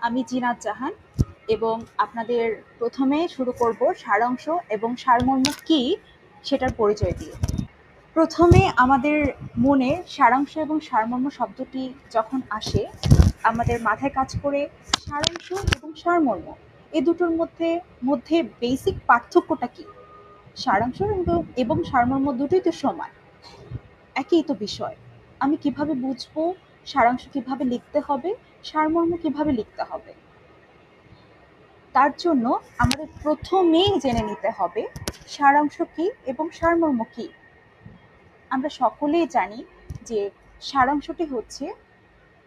আমি জিনাত জাহান এবং আপনাদের প্রথমে শুরু করব সারাংশ এবং সারমর্ম কী সেটার পরিচয় দিয়ে। প্রথমে আমাদের মনে সারাংশ এবং সারমর্ম শব্দটি যখন আসে, আমাদের মাথায় কাজ করে সারাংশ এবং সারমর্ম। এ দুটোর মধ্যে মধ্যে বেসিক পার্থক্যটা কি? সারাংশ এবং- সারমর্ম দুটোই তো সমান। একই তো বিষয়। আমি কীভাবে বুঝব সারাংশ কীভাবে লিখতে হবে সারমর্ম কীভাবে লিখতে হবে? তার জন্য আমাদের প্রথমেই জেনে নিতে হবে সারাংশ কি এবং সারমর্ম কি। আমরা সকলেই জানি যে সারাংশটি হচ্ছে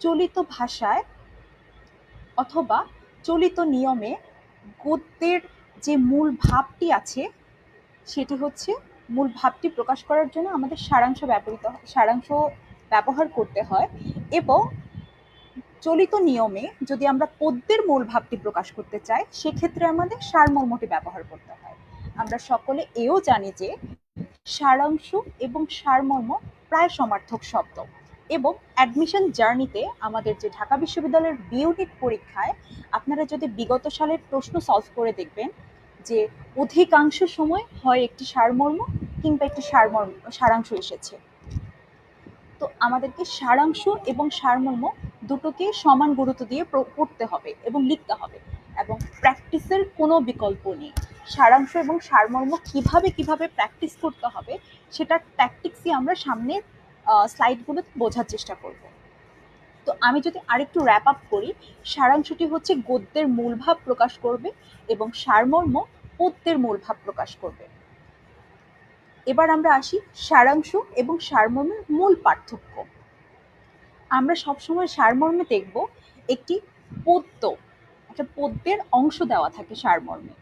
চলিত ভাষায় অথবা চলিত নিয়মে গদ্যের যে মূল ভাবটি আছে, সেটি হচ্ছে মূল ভাবটি প্রকাশ করার জন্য আমাদের সারাংশ ব্যবহৃত সারাংশ ব্যবহার করতে হয় এবং চলিত নিয়মে যদি আমরা পদ্যের মূল ভাবটি প্রকাশ করতে চাই, সেক্ষেত্রে আমাদের সারমর্মটি ব্যবহার করতে হয়। আমরা সকলে এও জানি যে সারাংশ এবং সারমর্ম প্রায় সমার্থক শব্দ এবং অ্যাডমিশন জার্নিতে আমাদের যে ঢাকা বিশ্ববিদ্যালয়ের বি পরীক্ষায় আপনারা যদি বিগত সালের প্রশ্ন সলভ করে দেখবেন যে অধিকাংশ সময় হয় একটি সারমর্ম কিংবা একটি সারমর্ম, সারাংশ এসেছে। তো আমাদেরকে সারাংশ এবং সারমর্ম দুটোকে সমান গুরুত্ব দিয়ে পড়তে হবে এবং লিখতে হবে। এবং প্র্যাকটিসের কোনো বিকল্প নেই। সারাংশ এবং সারমর্ম কীভাবে কীভাবে প্র্যাকটিস করতে হবে, সেটার ট্যাকটিক্সই আমরা সামনে স্লাইডগুলোতে বোঝার চেষ্টা করব। তো আমি যদি আরেকটু র্যাপ আপ করি, সারাংশটি হচ্ছে গদ্যের মূলভাব প্রকাশ করবে এবং সারমর্ম পদ্যের মূলভাব প্রকাশ করবে। এবার আমরা আসি সারাংশ এবং সারমর্মের মূল পার্থক্য। আমরা সবসময় সারমর্মে দেখব একটি পদ্য, একটা পদ্যের অংশ দেওয়া থাকে সারমর্মে।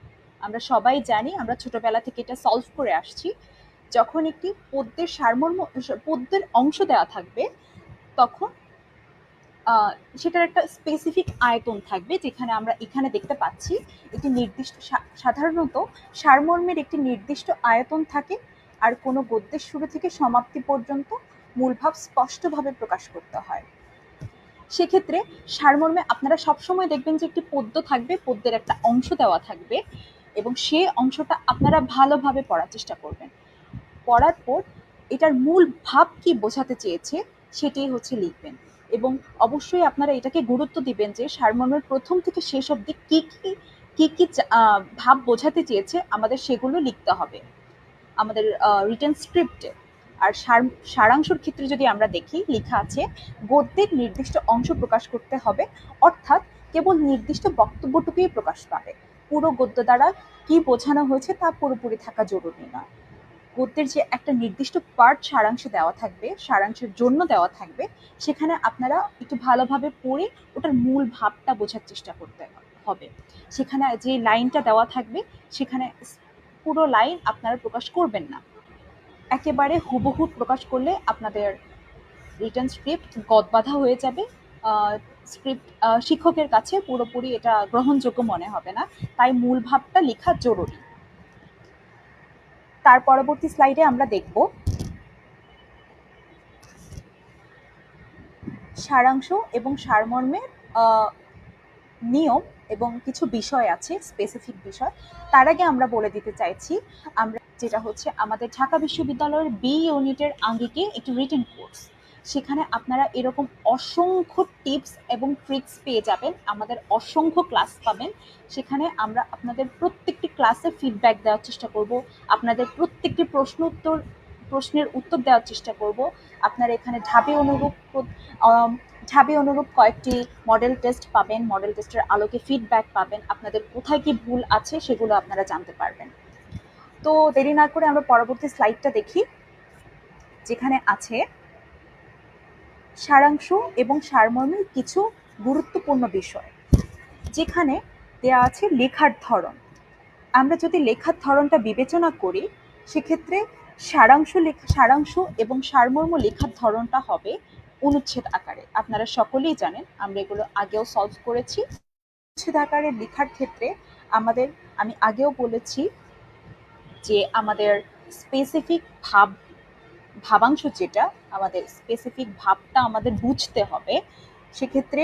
আমরা সবাই জানি, আমরা ছোটবেলা থেকে এটা সলভ করে আসছি, যখন একটি পদ্যের সারমর্ম, পদ্যের অংশ দেওয়া থাকবে, তখন সেটার একটা স্পেসিফিক আয়তন থাকবে, যেখানে আমরা এখানে দেখতে পাচ্ছি একটি নির্দিষ্ট সাধারণত সারমর্মের একটি নির্দিষ্ট আয়তন থাকে আর কোনো গদ্যের শুরু থেকে সমাপ্তি পর্যন্ত মূলভাব স্পষ্টভাবে প্রকাশ করতে হয়। সেক্ষেত্রে সারমর্মে আপনারা সবসময় দেখবেন যে একটি পদ্য থাকবে, পদ্যের একটা অংশ দেওয়া থাকবে এবং সেই অংশটা আপনারা ভালোভাবে পড়ার চেষ্টা করবেন। পড়ার পর এটার মূল ভাব কি বোঝাতে চেয়েছে সেটাই হচ্ছে লিখবেন এবং অবশ্যই আপনারা এটাকে গুরুত্ব দিবেন যে সারমর্মের প্রথম থেকে শেষ অবধি কি কি কি কি ভাব বোঝাতে চেয়েছে আমাদের সেগুলো লিখতে হবে। আমাদের রিটার্ন স্ক্রিপ্টে আর সার, সারাংশর ক্ষেত্রে যদি আমরা দেখি, লেখা আছে, গদ্যের নির্দিষ্ট অংশ প্রকাশ করতে হবে, অর্থাৎ কেবল নির্দিষ্ট বক্তব্যটুকুই প্রকাশ পাবে। পুরো গদ্য দ্বারা কি বোঝানো হয়েছে তা পুরোপুরি থাকা জরুরি নয়। গদ্যের যে একটা নির্দিষ্ট পার্ট সারাংশে দেওয়া থাকবে, সারাংশের জন্য দেওয়া থাকবে, সেখানে আপনারা একটু ভালোভাবে পড়ে ওটার মূল ভাবটা বোঝার চেষ্টা করতে হবে। সেখানে যে লাইনটা দেওয়া থাকবে, সেখানে পুরো লাইন আপনারা প্রকাশ করবেন না। একেবারে হুবহু প্রকাশ করলে আপনাদের রিটার্ন স্ক্রিপ্ট গদবাধা হয়ে যাবে। স্ক্রিপ্ট শিক্ষকের কাছে পুরোপুরি এটা গ্রহণযোগ্য মনে হবে না। তাই মূল ভাবটা লেখা জরুরি। তার পরবর্তী স্লাইডে আমরা দেখব। সারাংশ এবং সারমর্মের নিয়ম এবং কিছু বিষয় আছে স্পেসিফিক বিষয়। তার আগে আমরা বলে দিতে চাইছি, আমরা যেটা হচ্ছে আমাদের ঢাকা বিশ্ববিদ্যালয়ের বি ইউনিটের আঙ্গিকে একটি রিটেন কোর্স সেখানে আপনারা এরকম অসংখ্য টিপস এবং ট্রিক্স পেয়ে যাবেন, আমাদের অসংখ্য ক্লাস পাবেন। সেখানে আমরা আপনাদের প্রত্যেকটি ক্লাসে ফিডব্যাক দেওয়ার চেষ্টা করব, আপনাদের প্রত্যেকটি প্রশ্ন উত্তর প্রশ্নের উত্তর দেওয়ার চেষ্টা করব। আপনারা এখানে ঢাবি অনুরূপ ঢাবি অনুরূপ কয়েকটি মডেল টেস্ট পাবেন মডেল টেস্টের আলোকে ফিডব্যাক পাবেন। আপনাদের কোথায় কি ভুল আছে সেগুলো আপনারা জানতে পারবেন। তো দেরি না করে আমরা পরবর্তী স্লাইডটা দেখি, যেখানে আছে, সারাংশ এবং সারমর্মের কিছু গুরুত্বপূর্ণ বিষয়, যেখানে দেওয়া আছে লেখার ধরন। আমরা যদি লেখার ধরনটা বিবেচনা করি, সেক্ষেত্রে সারাংশ লেখা, সারাংশ এবং সারমর্ম লেখার ধরনটা হবে অনুচ্ছেদ আকারে। আপনারা সকলেই জানেন, আমরা এগুলো আগেও সলভ করেছি। অনুচ্ছেদ আকারে লেখার ক্ষেত্রে আমাদের, আমি আগেও বলেছি যে আমাদের স্পেসিফিক ভাব, ভাবাংশ যেটা, আমাদের স্পেসিফিক ভাবটা আমাদের বুঝতে হবে। সেক্ষেত্রে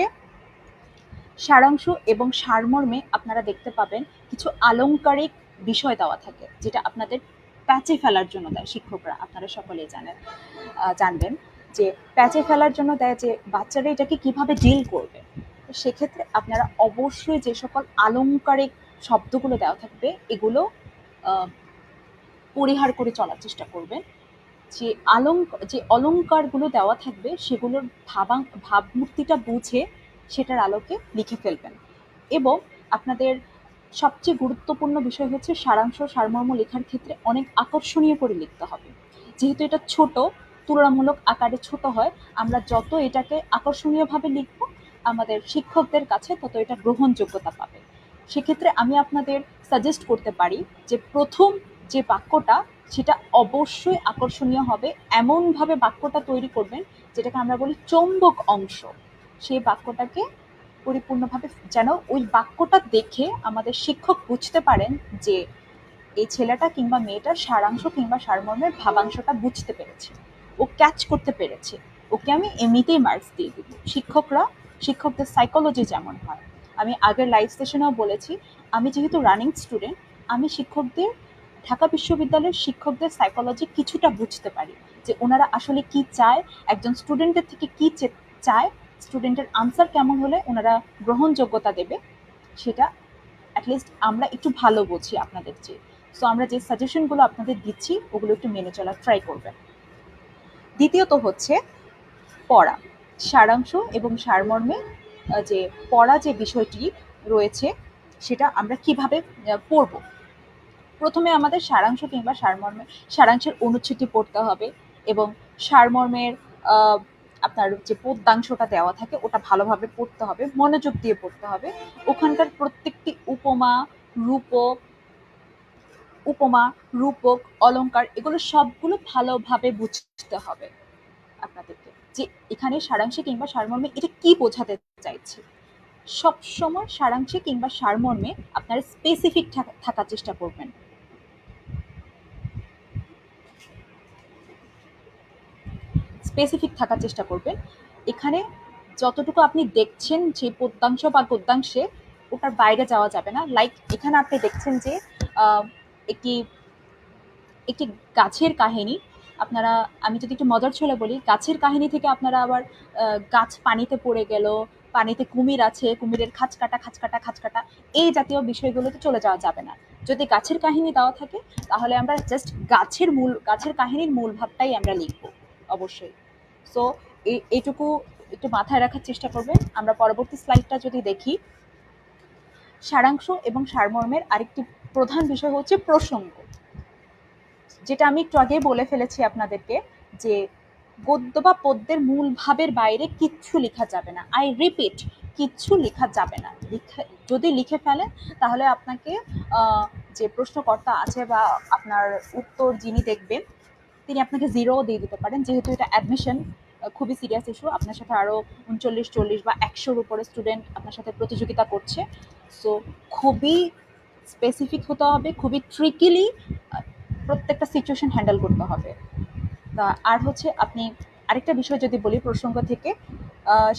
সারাংশ এবং সারমর্মে আপনারা দেখতে পাবেন কিছু আলংকারিক বিষয় দেওয়া থাকে, যেটা আপনাদের প্যাচে ফেলার জন্য দেয় শিক্ষকরা, আপনারা সকলেই জানেন জানবেন যে প্যাচে ফেলার জন্য দেয় যে বাচ্চারা এটাকে কীভাবে ডিল করবে। সেক্ষেত্রে আপনারা অবশ্যই যে সকল আলংকারিক শব্দগুলো দেওয়া থাকবে, এগুলো পরিহার করে চলার চেষ্টা করবেন। যে আলঙ্ক, যে অলঙ্কারগুলো দেওয়া থাকবে, সেগুলোর ভাবাং, ভাবমূর্তিটা বুঝে সেটার আলোকে লিখে ফেলবেন। এবং আপনাদের সবচেয়ে গুরুত্বপূর্ণ বিষয় হচ্ছে সারাংশ সারমর্ম লেখার ক্ষেত্রে অনেক আকর্ষণীয় করে লিখতে হবে। যেহেতু এটা ছোট, তুলনামূলক আকারে ছোট হয়, আমরা যত এটাকে আকর্ষণীয়ভাবে লিখব, আমাদের শিক্ষকদের কাছে তত এটা গ্রহণযোগ্যতা পাবে। সেক্ষেত্রে আমি আপনাদের সাজেস্ট করতে পারি যে প্রথম যে বাক্যটা, সেটা অবশ্যই আকর্ষণীয় হবে। এমনভাবে বাক্যটা তৈরি করবেন, যেটাকে আমরা বলি চৌম্বক অংশ। সেই বাক্যটাকে পরিপূর্ণভাবে যেন ওই বাক্যটা দেখে আমাদের শিক্ষক বুঝতে পারেন যে এই ছেলেটা কিংবা মেয়েটার সারাংশ কিংবা সারমর্মের ভাবাংশটা বুঝতে পেরেছে। ও ক্যাচ করতে পেরেছে। ওকে আমি এমনিতেই মার্কস দিয়ে দিব। শিক্ষকরা, শিক্ষকদের সাইকোলজি যেমন হয়। আমি আগের লাইভ সেশনেও বলেছি, আমি যেহেতু রানিং স্টুডেন্ট আমি শিক্ষকদের, ঢাকা বিশ্ববিদ্যালয়ের শিক্ষকদের সাইকোলজি কিছুটা বুঝতে পারি। যে ওনারা আসলে কি চায়, একজন স্টুডেন্টের থেকে কি চায় স্টুডেন্টের আনসার কেমন হলে ওনারা গ্রহণযোগ্যতা দেবে, সেটা অ্যাটলিস্ট আমরা একটু ভালো বুঝি আপনাদের চেয়ে। সো আমরা যে সাজেশনগুলো আপনাদের দিচ্ছি, ওগুলো একটু মেনে চলার ট্রাই করবেন। দ্বিতীয়ত হচ্ছে পড়া। সারাংশ এবং সারমর্মে যে পড়া যে বিষয়টি রয়েছে, সেটা আমরা কীভাবে পড়ব? প্রথমে আমাদের সারাংশ কিংবা সারমর্মে, সারাংশের অনুচ্ছেদটি পড়তে হবে এবং সারমর্মের আপনার যে পদ্যাংশটা দেওয়া থাকে, ওটা ভালোভাবে পড়তে হবে, মনোযোগ দিয়ে পড়তে হবে। ওখানকার প্রত্যেকটি উপমা, রূপক উপমা, রূপক অলঙ্কার এগুলো সবগুলো ভালোভাবে বুঝতে হবে আপনাদেরকে যে এখানে সারাংশে কিংবা সারমর্মে এটা কি বোঝাতে চাইছে। সবসময় সারাংশে কিংবা সারমর্মে আপনারা স্পেসিফিক থাকার চেষ্টা করবেন। স্পেসিফিক থাকার চেষ্টা করবেন। এখানে যতটুকু আপনি দেখছেন যে পদ্যাংশ বা গদ্যাংশে ওটার বাইরে যাওয়া যাবে না। লাইক এখানে আপনি দেখছেন যে একটি একটি গাছের কাহিনী। আপনারা, আমি যদি একটু মজার ছলে বলি, গাছের কাহিনী থেকে আপনারা আবার গাছ পানিতে পড়ে গেল, পানিতে কুমির আছে, কুমিরের খাঁচ কাটা খাঁচ কাটা খাঁচ কাটা এই জাতীয় বিষয়গুলোতে চলে যাওয়া যাবে না। যদি গাছের কাহিনী দেওয়া থাকে, তাহলে আমরা জাস্ট গাছের মূল, গাছের কাহিনীর মূল ভাবটাই আমরা লিখব, অবশ্যই। সো এইটুকু একটু মাথায় রাখার চেষ্টা করবেন। আমরা পরবর্তী স্লাইডটা যদি দেখি, সারাংশ এবং সারমর্মের আরেকটি প্রধান বিষয় হচ্ছে প্রসঙ্গ। যেটা আমি একটু আগেই বলে ফেলেছি আপনাদেরকে যে, গদ্য বা পদ্যের মূল ভাবের বাইরে কিচ্ছু লেখা যাবে না। আই রিপিট কিচ্ছু লেখা যাবে না। যদি লিখে ফেলেন, তাহলে আপনাকে যে প্রশ্নকর্তা আছে বা আপনার উত্তর যিনি দেখবেন, তিনি আপনাকে জিরোও দিয়ে দিতে পারেন। যেহেতু এটা অ্যাডমিশন খুবই সিরিয়াস ইস্যু আপনার সাথে আরও উনচল্লিশ, চল্লিশ বা একশোর উপরে স্টুডেন্ট আপনার সাথে প্রতিযোগিতা করছে। সো খুবই স্পেসিফিক হতে হবে, খুবই ট্রিকিলি প্রত্যেকটা সিচুয়েশন হ্যান্ডেল করতে হবে। তা আর হচ্ছে আপনি আরেকটা বিষয় যদি বলি প্রসঙ্গ থেকে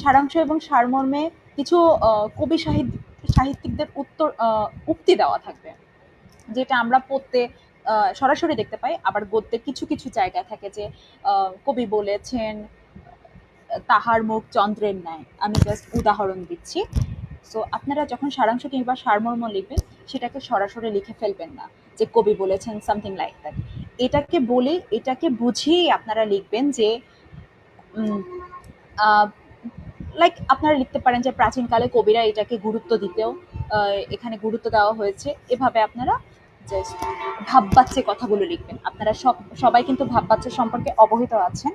সারাংশ এবং সারমর্মে কিছু কবি সাহিত্য সাহিত্যিকদের উত্তর উক্তি দেওয়া থাকবে। যেটা আমরা পড়তে সরাসরি দেখতে পাই, আবার গদ্যে কিছু কিছু জায়গায় থাকে যে কবি বলেছেন তাহার মুখ চন্দ্রের ন্যায়। আমি জাস্ট উদাহরণ দিচ্ছি। সো আপনারা যখন সারাংশ কিংবা সারমর্ম লিখবেন, সেটাকে সরাসরি লিখে ফেলবেন না যে কবি বলেছেন সামথিং লাইক দ্যাট এটাকে বলে, এটাকে বুঝিয়েই আপনারা লিখবেন যে লাইক আপনারা লিখতে পারেন যে প্রাচীনকালে কবিরা এটাকে গুরুত্ব দিতেও এখানে গুরুত্ব দেওয়া হয়েছে। এভাবে আপনারা জাস্ট ভাববাচ্চে কথাগুলো লিখবেন। আপনারা সব, সবাই কিন্তু ভাববাচ্চে সম্পর্কে অবহিত আছেন।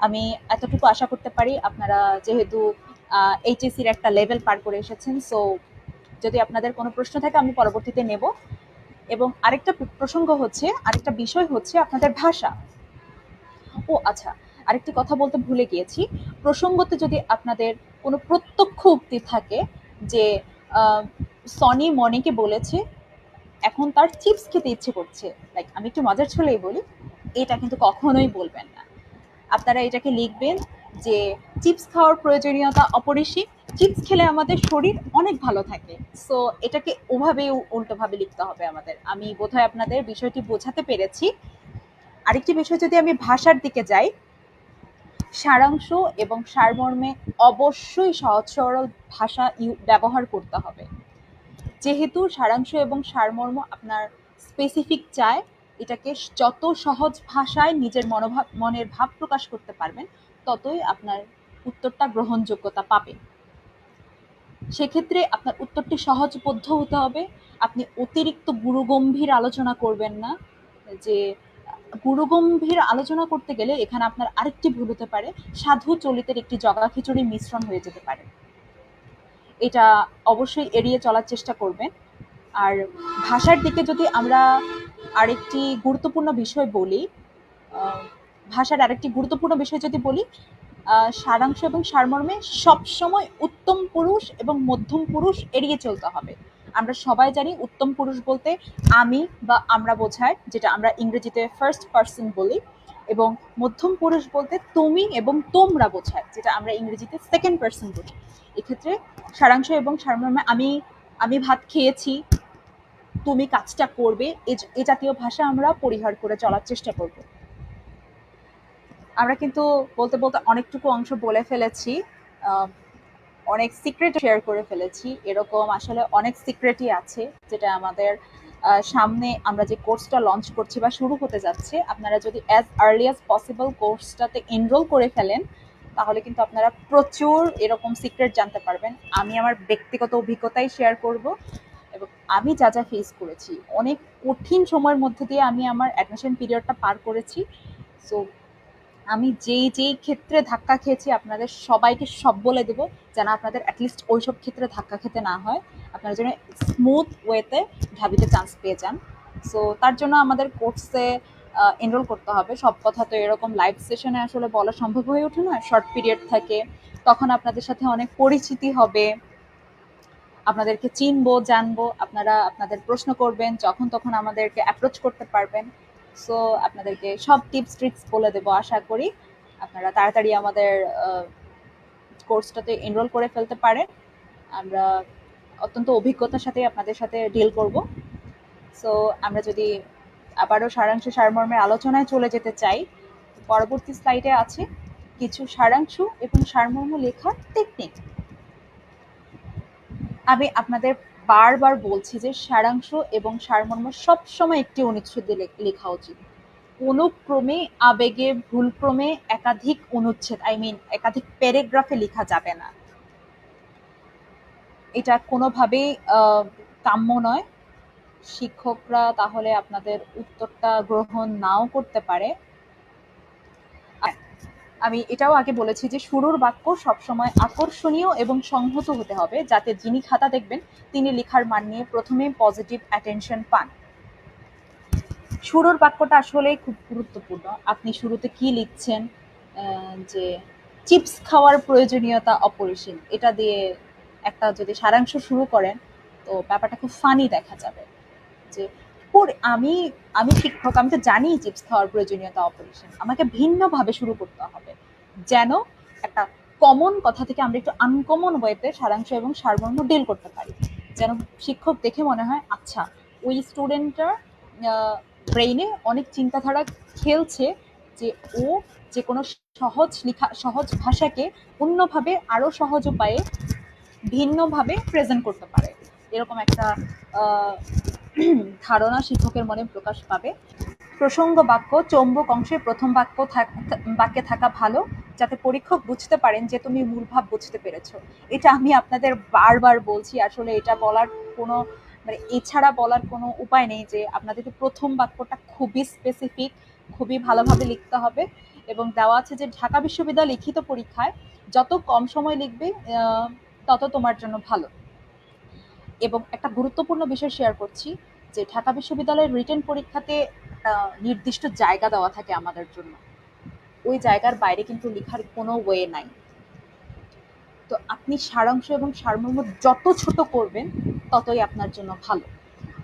আমি এতটুকু আশা করতে পারি আপনারা যেহেতু এইচএসির একটা লেভেল পার করে এসেছেন সো যদি আপনাদের কোনো প্রশ্ন থাকে আমি পরবর্তীতে নেব। এবং আরেকটা প্রসঙ্গ হচ্ছে, আরেকটা বিষয় হচ্ছে আপনাদের ভাষা। ও আচ্ছা আরেকটি কথা বলতে ভুলে গিয়েছি। প্রসঙ্গতে যদি আপনাদের কোনো প্রত্যক্ষ উক্তি থাকে যে সনি মনিকে বলেছে, এখন তার চিপস খেতে ইচ্ছে করছে লাইক আমি একটু মজার ছলেই বলি, এটা কিন্তু কখনোই বলবেন না। আপনারা এটাকে লিখবেন যে চিপস খাওয়ার প্রয়োজনীয়তা অপরিসীম। চিপস খেলে আমাদের শরীর অনেক ভালো থাকে। সো এটাকে ওভাবেই উ- উল্টোভাবে লিখতে হবে আমাদের। আমি বোধহয় আপনাদের বিষয়টি বোঝাতে পেরেছি। আরেকটি বিষয় যদি আমি ভাষার দিকে যাই, সারাংশ এবং সারমর্মে অবশ্যই সহজ সরল ভাষা ব্যবহার করতে হবে। যেহেতু সারাংশ এবং সারমর্ম আপনার স্পেসিফিক চায় এটাকে যত সহজ ভাষায় নিজের মনোভাব মনের ভাব প্রকাশ করতে পারবেন, ততই আপনার উত্তরটা গ্রহণযোগ্যতা পাবে সেক্ষেত্রে আপনার উত্তরটি সহজবোধ্য হতে হবে। আপনি অতিরিক্ত গুরুগম্ভীর আলোচনা করবেন না। যে গুরুগম্ভীর আলোচনা করতে গেলে এখানে আপনার আরেকটি ভুল হতে পারে। সাধু চলিতের একটি জগা খিচুড়ি মিশ্রণ হয়ে যেতে পারে। এটা অবশ্যই এড়িয়ে চলার চেষ্টা করবেন। আর ভাষার দিকে যদি আমরা আরেকটি গুরুত্বপূর্ণ বিষয় বলি ভাষার আরেকটি গুরুত্বপূর্ণ বিষয় যদি বলি সারাংশ এবং সারমর্মে সবসময় উত্তম পুরুষ এবং মধ্যম পুরুষ এড়িয়ে চলতে হবে। আমরা সবাই জানি উত্তম পুরুষ বলতে আমি বা আমরা বোঝায়, যেটা আমরা ইংরেজিতে ফার্স্ট পার্সন বলি, এবং মধ্যম পুরুষ বলতে তুমি এবং তোমরা বোঝায়, যেটা আমরা ইংরেজিতে সেকেন্ড পার্সন বলি। এক্ষেত্রে সারাংশ এবং সারমর্মে আমি আমি ভাত খেয়েছি তুমি কাজটা করবে, এ জাতীয় ভাষা আমরা পরিহার করে চলার চেষ্টা করব। আমরা কিন্তু বলতে বলতে অনেকটুকু অংশ বলে ফেলেছি অনেক সিক্রেট শেয়ার করে ফেলেছি, এরকম আসলে অনেক সিক্রেটই আছে, যেটা আমাদের সামনে আমরা যে কোর্সটা লঞ্চ করছি বা শুরু হতে যাচ্ছে, আপনারা যদি অ্যাজ আর্লি অ্যাজ পসিবল কোর্সটাতে এনরোল করে ফেলেন, তাহলে কিন্তু আপনারা প্রচুর এরকম সিক্রেট জানতে পারবেন। আমি আমার ব্যক্তিগত অভিজ্ঞতাই শেয়ার করব। এবং আমি যা যা ফেস করেছি, অনেক কঠিন সময়ের মধ্যে দিয়ে আমি আমার অ্যাডমিশন পিরিয়ডটা পার করেছি। সো আমি যেই যেই ক্ষেত্রে ধাক্কা খেয়েছি, আপনাদের সবাইকে সব বলে দেবো যেন আপনাদের অ্যাটলিস্ট ওই সব ক্ষেত্রে ধাক্কা খেতে না হয়। আপনারা যেন স্মুথ ওয়েতে ঢাবিতে চান্স পেয়ে যান। সো তার জন্য আমাদের কোর্সে এনরোল করতে হবে। সব কথা তো এরকম লাইভ সেশনে আসলে বলা সম্ভব হয়ে ওঠে না। শর্ট পিরিয়ড থাকে। তখন আপনাদের সাথে অনেক পরিচিতি হবে। আপনাদেরকে চিনবো, জানব, আপনারা আপনাদের প্রশ্ন করবেন, যখন তখন আমাদেরকে অ্যাপ্রোচ করতে পারবেন। সো আপনাদেরকে সব টিপস ট্রিক্স বলে দেবো আশা করি। আপনারা তাড়াতাড়ি আমাদের কোর্সটাতে এনরোল করে ফেলতে পারেন। আমরা অত্যন্ত অভিজ্ঞতার সাথে আপনাদের সাথে ডিল করব। সো আমরা যদি আবারও সারাংশ সারমর্মের আলোচনায় চলে যেতে চাই, পরবর্তী স্লাইডে আছে কিছু সারাংশ এবং সারমর্ম লেখার টেকনিক আমি আপনাদের বারবার বলছি যে সারাংশ এবং সারমর্ম সবসময় একটি অনুচ্ছেদে লেখা উচিত। কোনো ক্রমে আবেগে, ভুলক্রমে একাধিক অনুচ্ছেদ আই মিন একাধিক প্যারাগ্রাফে লেখা যাবে না। এটা কোনোভাবেই কাম্য নয়। শিক্ষকরা তাহলে আপনাদের উত্তরটা গ্রহণ নাও করতে পারে। আমি এটাও আগে বলেছি যে শুরুর বাক্য সবসময় আকর্ষণীয় এবং সংহত হতে হবে, যাতে যিনি খাতা দেখবেন, তিনি লেখার মান নিয়ে প্রথমে পজিটিভ অ্যাটেনশন পান। শুরুর বাক্যটা আসলে খুব গুরুত্বপূর্ণ। আপনি শুরুতে কি লিখছেন যে চিপস খাওয়ার প্রয়োজনীয়তা অপরিসীম। এটা দিয়ে একটা যদি সারাংশ শুরু করেন, তো ব্যাপারটা খুব ফানি দেখা যাবে। যে পরে- আমি আমি শিক্ষক, আমি তো জানি চিপস খাওয়ার প্রয়োজনীয়তা অপারেশন আমাকে ভিন্নভাবে শুরু করতে হবে। যেন একটা কমন কথা থেকে আমরা একটু আনকমন ওয়েতে সারাংশ এবং সারমর্ম ডিল করতে পারি। যেন শিক্ষক দেখে মনে হয় আচ্ছা ওই স্টুডেন্টটার ব্রেইনে অনেক চিন্তাধারা খেলছে যে ও যে কোনো সহজ লেখা, সহজ ভাষাকে অন্যভাবে আরও সহজ উপায়ে ভিন্নভাবে প্রেজেন্ট করতে পারে। এরকম একটা ধারণা শিক্ষকের মনে প্রকাশ পাবে। প্রসঙ্গ বাক্য, চৌম্বক অংশে প্রথম বাক্য বাক্যে থাকা ভালো, যাতে পরীক্ষক বুঝতে পারেন যে তুমি মূল ভাব বুঝতে পেরেছ। এটা আমি আপনাদের বারবার বলছি, আসলে এটা বলার কোনো মানে এছাড়া বলার কোনো উপায় নেই যে আপনাদের প্রথম বাক্যটা খুবই স্পেসিফিক খুবই ভালোভাবে লিখতে হবে। এবং দেওয়া আছে যে ঢাকা বিশ্ববিদ্যালয় লিখিত পরীক্ষায় যত কম সময় লিখবে তত তোমার জন্য ভালো। এবং একটা গুরুত্বপূর্ণ বিষয় শেয়ার করছি, যে ঢাকা বিশ্ববিদ্যালয়ের রিটেন পরীক্ষাতে নির্দিষ্ট জায়গা দেওয়া থাকে আমাদের জন্য। ওই জায়গার বাইরে কিন্তু লেখার কোনো ওয়ে নাই। তো আপনি সারাংশ এবং সারমর্ম যত ছোট করবেন, ততই আপনার জন্য ভালো।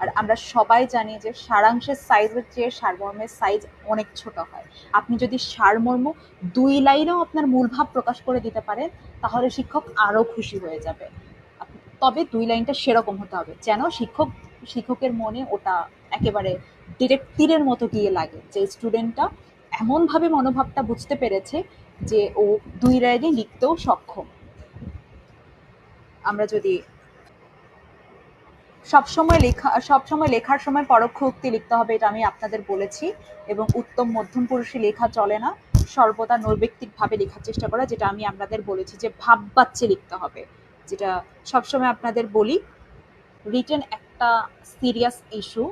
আর আমরা সবাই জানি যে সারাংশের সাইজের চেয়ে সারমর্মের সাইজ অনেক ছোট হয়। আপনি যদি সারমর্ম দুই লাইনেও আপনার মূল ভাব প্রকাশ করে দিতে পারেন, তাহলে শিক্ষক আরও খুশি হয়ে যাবে। তবে দুই লাইনটা সেরকম হতে হবে। যেন শিক্ষক, শিক্ষকের মনে ওটা একেবারে ডিরেক্ট তীরের মতো গিয়ে লাগে যে স্টুডেন্টটা এমনভাবে মনোভাবটা বুঝতে পেরেছে যে ও দুই লাইনে লিখতেও সক্ষম। আমরা যদি সবসময় লেখা, সবসময় লেখার সময় পরোক্ষ উক্তি লিখতে হবে এটা আমি আপনাদের বলেছি এবং উত্তম মধ্যম পুরুষে লেখা চলে না, সর্বদা নৈর্ব্যক্তিকভাবে লেখার চেষ্টা করা যেটা আমি আপনাদের বলেছি যে ভাব বাচ্চে লিখতে হবে। যেটা সবসময় আপনাদের বলি রিটেন একটা সিরিয়াস ইস্যু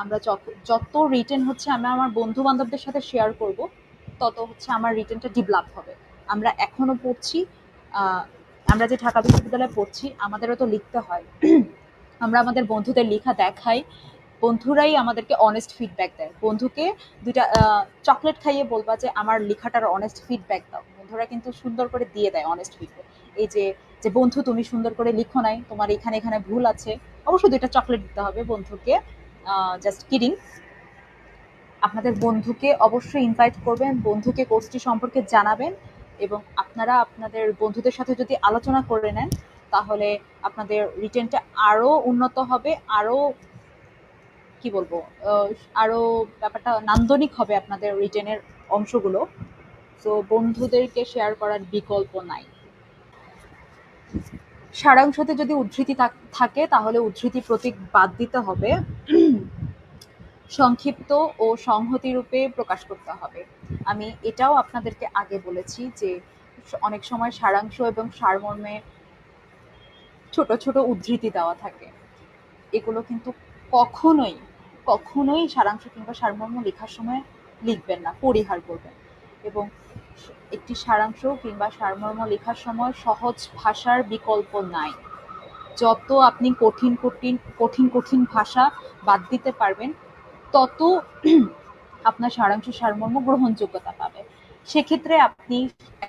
আমরা যত যত রিটেন হচ্ছে আমি আমার বন্ধু বান্ধবদের সাথে শেয়ার করব, তত হচ্ছে আমার রিটেনটা ডেভেলপ হবে। আমরা এখনও পড়ছি আমরা যে ঢাকা বিশ্ববিদ্যালয়ে পড়ছি, আমাদেরও তো লিখতে হয়। আমরা আমাদের বন্ধুদের লেখা দেখাই, বন্ধুরাই আমাদেরকে অনেস্ট ফিডব্যাক দেয়। বন্ধুকে দুইটা চকলেট খাইয়ে বলবা যে, আমার লেখাটার অনেস্ট ফিডব্যাক দাও। বন্ধুরা কিন্তু সুন্দর করে দিয়ে দেয় অনেস্ট ফিডব্যাক এই যে যে, বন্ধু, তুমি সুন্দর করে লিখো নাই, তোমার এখানে এখানে ভুল আছে। অবশ্যই দুইটা চকলেট দিতে হবে বন্ধুকে। জাস্ট কিডিং আপনাদের বন্ধুকে অবশ্যই ইনভাইট করবেন, বন্ধুকে কোর্সটি সম্পর্কে জানাবেন এবং আপনারা আপনাদের বন্ধুদের সাথে যদি আলোচনা করে নেন, তাহলে আপনাদের রিটেনটা আরও উন্নত হবে আরও কি বলব আরও ব্যাপারটা নান্দনিক হবে আপনাদের রিটেনের অংশগুলো। তো বন্ধুদেরকে শেয়ার করার বিকল্প নাই। সারাংশতে যদি উদ্ধৃতি থাকে তাহলে উদ্ধৃতি প্রতীক বাদ দিতে হবে। সংক্ষিপ্ত ও সংহতি রূপে প্রকাশ করতে হবে। আমি এটাও আপনাদেরকে আগে বলেছি যে, অনেক সময় সারাংশ এবং সারমর্মে ছোট ছোট উদ্ধৃতি দেওয়া থাকে। এগুলো কিন্তু কখনোই কখনোই সারাংশ কিংবা সারমর্ম লেখার সময় লিখবেন না, পরিহার করবেন। এবং একটি সারাংশ কিংবা সারমর্ম লেখার সময় সহজ ভাষার বিকল্প নাই। যত আপনি কঠিন কঠিন কঠিন কঠিন ভাষা বাদ দিতে পারবেন, তত আপনার সারাংশ সারমর্ম গ্রহণযোগ্যতা পাবে। সেক্ষেত্রে আপনি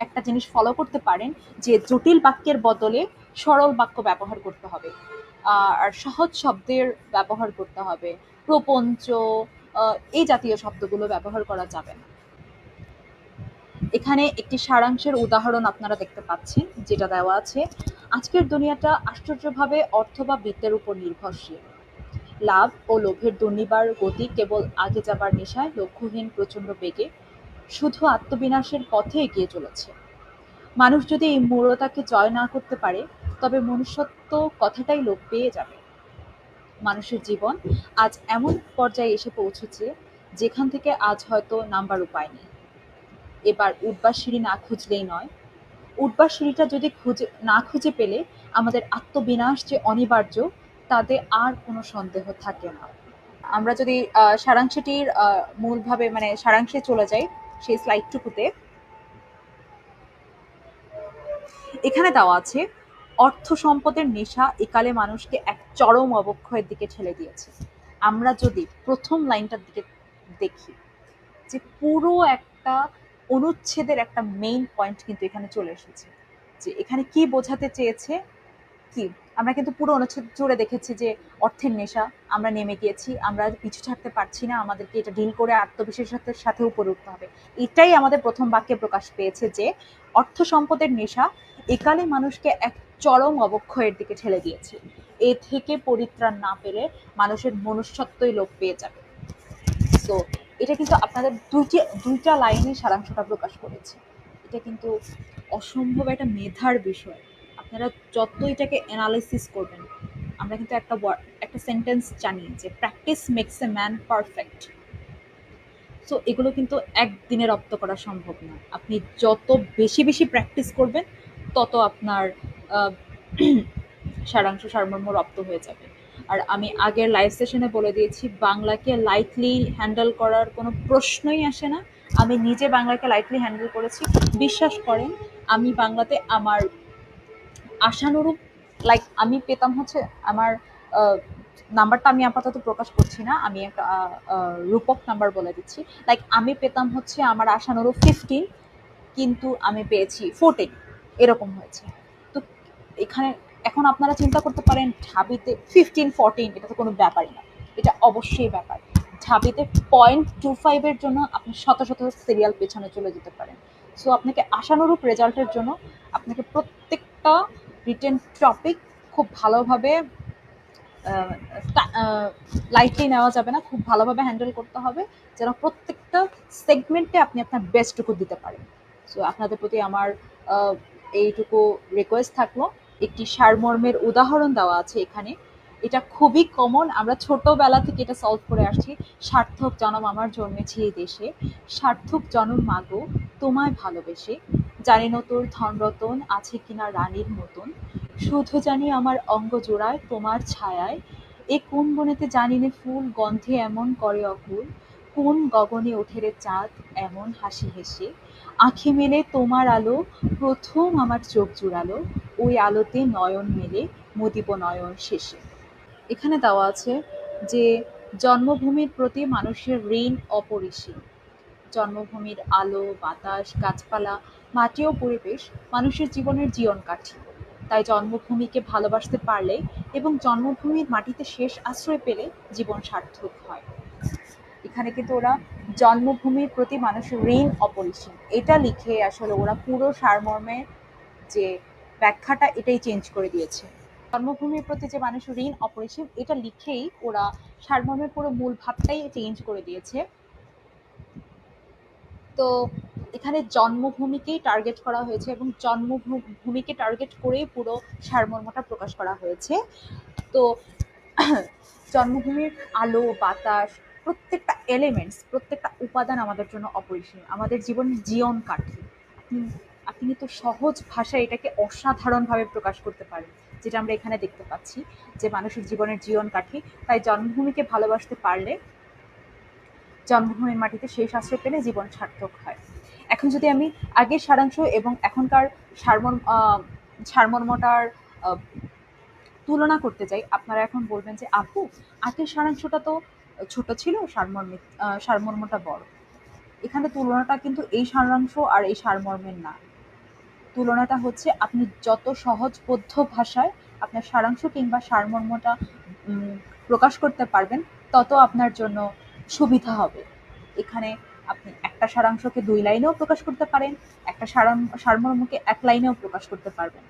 একটা জিনিস ফলো করতে পারেন যে জটিল বাক্যের বদলে সরল বাক্য ব্যবহার করতে হবে। আর সহজ শব্দের ব্যবহার করতে হবে। প্রপঞ্চ এই জাতীয় শব্দগুলো ব্যবহার করা যাবে না। এখানে একটি সারাংশের উদাহরণ আপনারা দেখতে পাচ্ছেন, যেটা দেওয়া আছে। আজকের দুনিয়াটা আশ্চর্যভাবে অর্থ বা বিত্তের উপর নির্ভরশীল। লাভ ও লোভের দুর্নিবার গতি কেবল আগে যাবার নেশায় লক্ষ্যহীন প্রচণ্ড বেগে, শুধু আত্মবিনাশের পথে এগিয়ে চলেছে। মানুষ যদি এই মূঢ়তাকে জয় না করতে পারে, তবে মনুষ্যত্ব কথাটাই লোপ পেয়ে যাবে। মানুষের জীবন আজ এমন পর্যায়ে এসে পৌঁছেছে, যেখান থেকে আজ হয়তো নাম্বার উপায় নেই। এবার উঠবার সিঁড়ি না খুঁজলেই নয়। উঠবার সিঁড়িটা যদি খুঁজে, না খুঁজে পেলে আমাদের আত্মবিনাশ যে অনিবার্য, তাতে আর কোনো সন্দেহ থাকে না। আমরা যদি সারাংশটির মূলভাবে মানে সারাংশে চলে যাই সেই স্লাইডটুকুতে। এখানে দেওয়া আছে, অর্থ সম্পদের নেশা একালে মানুষকে এক চরম অবক্ষয়ের দিকে ঠেলে দিয়েছে। আমরা যদি প্রথম লাইনটার দিকে দেখি যে পুরো একটা অনুচ্ছেদের একটা মেইন পয়েন্ট কিন্তু এখানে চলে এসেছে। যে এখানে কি বোঝাতে চেয়েছে? কি? আমরা কিন্তু পুরো অনুচ্ছেদ জুড়ে দেখেছি যে অর্থের নেশা, আমরা নেমে গিয়েছি, আমরা পিছু ছাড়তে পারছি না, আমাদেরকে এটা ডিল করে আত্মবিশ্বাসের সাথে উপরে উঠতে হবে। এটাই আমাদের প্রথম বাক্যে প্রকাশ পেয়েছে যে অর্থ সম্পদের নেশা একালে মানুষকে এক চরম অবক্ষয়ের দিকে ঠেলে দিয়েছে। এ থেকে পরিত্রাণ না পেলে মানুষের মনুষ্যত্বই লোপ পেয়ে যাবে। তো এটা কিন্তু আপনাদের দুইটি, দুইটা লাইনে সারাংশটা প্রকাশ করেছে। এটা কিন্তু অসম্ভব একটা মেধার বিষয়। আপনারা যত এটাকে অ্যানালাইসিস করবেন, আমরা কিন্তু একটা একটা সেন্টেন্স জানি যে practice makes a man perfect so এগুলো কিন্তু একদিনে রপ্ত করা সম্ভব না। আপনি যত বেশি বেশি প্র্যাকটিস করবেন, তত আপনার সারাংশ, সারমর্ম রপ্ত হয়ে যাবে। আর আমি আগের লাইভ সেশনে বলে দিয়েছি, বাংলাকে লাইটলি হ্যান্ডেল করার কোনো প্রশ্নই আসে না। আমি নিজে বাংলাকে লাইটলি হ্যান্ডেল করেছি। বিশ্বাস করেন, আমি বাংলাতে আমার আশানুরূপ লাইক আমি পেতাম হচ্ছে আমার নাম্বারটা আমি আপাতত প্রকাশ করছি না। আমি একটা রূপক নাম্বার বলে দিচ্ছি। লাইক আমি পেতাম হচ্ছে আমার আশানুরূপ ফিফটিন কিন্তু আমি পেয়েছি ফোরটিন এরকম হয়েছে। তো এখানে এখন আপনারা চিন্তা করতে পারেন, ঢাবিতে ফিফটিন ফোরটিন এটা তো কোনো ব্যাপারই না। এটা অবশ্যই ব্যাপার। ঢাবিতে পয়েন্ট টু ফাইভের জন্য আপনি শত শত সিরিয়াল পেছনে চলে যেতে পারেন। সো আপনাকে আশানুরূপ রেজাল্টের জন্য আপনাকে প্রত্যেকটা রিটেন টপিক খুব ভালোভাবে লাইটলি নেওয়া যাবে না। খুব ভালোভাবে হ্যান্ডেল করতে হবে, যেন প্রত্যেকটা সেগমেন্টে আপনি আপনার বেস্টটুকু দিতে পারেন। সো আপনাদের প্রতি আমার এইটুকু রিকোয়েস্ট থাকল। একটি সারমর্মের উদাহরণ দেওয়া আছে এখানে। এটা খুবই কমন আমরা ছোটবেলা থেকে এটা সলভ করে আসছি। সার্থক জনম আমার জন্মেছে এই দেশে। সার্থক জনম মাগো, তোমায় ভালোবেসে। জানি না তোর ধনরতন আছে কিনা রানীর মতন। শুধু জানি আমার অঙ্গ জোড়ায়, তোমার ছায়ায়। এ কোন বনেতে জানি ফুল, গন্ধে এমন করে অকুল। কোন গগনে ওঠে রে চাঁদ এমন হাসি হেসে? আঁখি মেলে তোমার আলো, প্রথম আমার চোখ জুড়ালো, ওই আলোতে নয়ন মেলে মুদিব নয়ন শেষে। এখানে দেওয়া আছে যে, জন্মভূমির প্রতি মানুষের ঋণ অপরিসীম। জন্মভূমির আলো, বাতাস, গাছপালা, মাটি ও পরিবেশ মানুষের জীবনের জীবন কাঠি তাই জন্মভূমিকে ভালোবাসতে পারলে এবং জন্মভূমির মাটিতে শেষ আশ্রয় পেলে জীবন সার্থক হয়। এখানে কিন্তু ওরা জন্মভূমির প্রতি মানুষের ঋণ অপরিসীম। এটা লিখে আসলে ওরা পুরো সারমর্মের যে ব্যাখ্যাটা এটাই চেঞ্জ করে দিয়েছে। জন্মভূমির প্রতি যে মানুষের ঋণ অপরিসীম, এটা লিখেই ওরা সারমর্মের পুরো মূল ভাবটাই চেঞ্জ করে দিয়েছে। তো এখানে জন্মভূমিকেই টার্গেট করা হয়েছে এবং জন্মভূমিকে টার্গেট করেই পুরো সারমর্মটা প্রকাশ করা হয়েছে। তো জন্মভূমির আলো, বাতাস প্রত্যেকটা এলিমেন্টস প্রত্যেকটা উপাদান আমাদের জন্য অপরিসীম। আমাদের জীবনের জীবন কাঠি আপনি কিন্তু সহজ ভাষায় এটাকে অসাধারণভাবে প্রকাশ করতে পারেন, যেটা আমরা এখানে দেখতে পাচ্ছি, যে মানুষের জীবনের জীবন কাঠি তাই জন্মভূমিকে ভালোবাসতে পারলে জন্মভূমির মাটিতে শেষ আশ্রয় পেলে জীবন সার্থক হয়। এখন যদি আমি আগের সারাংশ এবং এখনকার সারমর্ম সারমর্মটার তুলনা করতে চাই আপনারা এখন বলবেন যে, আপু, আগের সারাংশটা তো ছোট ছিল, সারমর্মে সারমর্মটা বড়। এখানে তুলনাটা কিন্তু এই সারাংশ আর এই সারমর্মের না। তুলনাটা হচ্ছে আপনি যত সহজবোধ্য ভাষায় আপনার সারাংশ কিংবা সারমর্মটা প্রকাশ করতে পারবেন, তত আপনার জন্য সুবিধা হবে। এখানে আপনি একটা সারাংশকে দুই লাইনেও প্রকাশ করতে পারেন, একটা সারাং সারমর্মকে এক লাইনেও প্রকাশ করতে পারবেন।